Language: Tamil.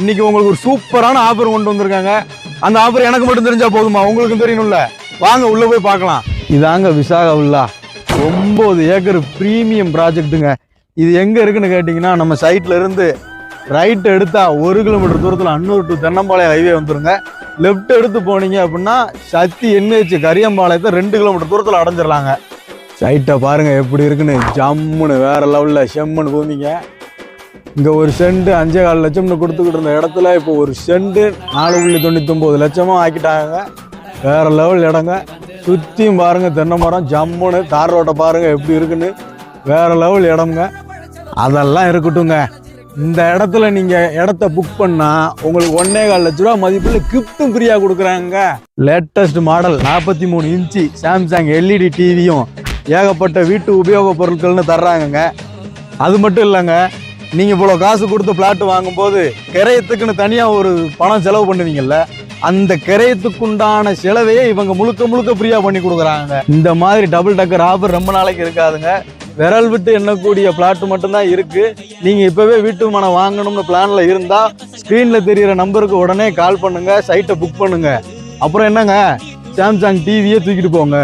இன்னைக்கு உங்களுக்கு ஒரு சூப்பரான ஆஃபர் கொண்டு வந்திருக்காங்க. அந்த ஆஃபர் எனக்கு மட்டும் தெரிஞ்சா போதுமா? உங்களுக்கும் தெரியணும்ல. வாங்க உள்ள போய் பார்க்கலாம். இதாங்க விசாகா உள்ளா ஒன்பது ஏக்கர் ப்ரீமியம் ப்ராஜெக்ட்டுங்க இது எங்க இருக்குன்னு கேட்டிங்கன்னா நம்ம சைட்ல இருந்து ரைட் எடுத்தா ஒரு கிலோமீட்டர் தூரத்தில் அன்னூர் டு தென்னம்பாளையம் ஹைவே வந்துருங்க. லெஃப்ட் எடுத்து போனீங்க அப்படின்னா சத்தி என்ஹெச் கரியம்பாளையத்தை ரெண்டு கிலோமீட்டர் தூரத்தில் அடைஞ்சிடலாங்க சைட்டை பாருங்க எப்படி இருக்குன்னு. ஜம்முன்னு வேற லெவலில் செம்முன்னு பூமிங்க. இங்கே ஒரு சென்ட் அஞ்சே கால் லட்சம்னு கொடுத்துக்கிட்டு இருந்த இடத்துல இப்போ ஒரு சென்ட் நாலு புள்ளி தொண்ணூத்தொம்பது லட்சமாக ஆக்கிட்டாங்க. வேற லெவல் இடங்க. சுற்றியும் பாருங்க தென்னை மரம் ஜம்முன்னு தார் ரோட்டை பாருங்கள் எப்படி இருக்குன்னு. வேற லெவல் இடம்ங்க. அதெல்லாம் இருக்கட்டுங்க இந்த இடத்துல நீங்கள் இடத்த புக் பண்ணால் உங்களுக்கு ஒன்னே கால் லட்ச ரூபா மதிப்பில் கிஃப்ட்டும் ஃப்ரீயாக கொடுக்குறாங்க. லேட்டஸ்ட் மாடல் நாற்பத்தி மூணு இன்ச்சு சாம்சங் எல்இடி டிவியும் ஏகப்பட்ட வீட்டு உபயோகப் பொருட்கள்னு தர்றாங்கங்க. அது மட்டும் இல்லைங்க நீங்கள் இவ்வளோ காசு கொடுத்து பிளாட் வாங்கும்போது கிரயத்துக்குன்னு தனியாக ஒரு பணம் செலவு பண்ணுவீங்கல்ல அந்த கிரயத்துக்குண்டான செலவையே இவங்க முழுக்க முழுக்க ஃப்ரீயாக பண்ணி கொடுக்குறாங்க. இந்த மாதிரி டபுள் டக்கர் ஆஃபர் ரொம்ப நாளைக்கு இருக்காதுங்க. விரல் விட்டு எண்ணக்கூடிய பிளாட் மட்டும்தான் இருக்குது நீங்கள் இப்போவே வீட்டு மனம் வாங்கணும்னு பிளானில் இருந்தால் ஸ்க்ரீனில் தெரியிற நம்பருக்கு உடனே கால் பண்ணுங்கள் சைட்டை புக் பண்ணுங்கள் அப்புறம் என்னங்க? சாம்சங் டிவியே தூக்கிட்டு போங்க.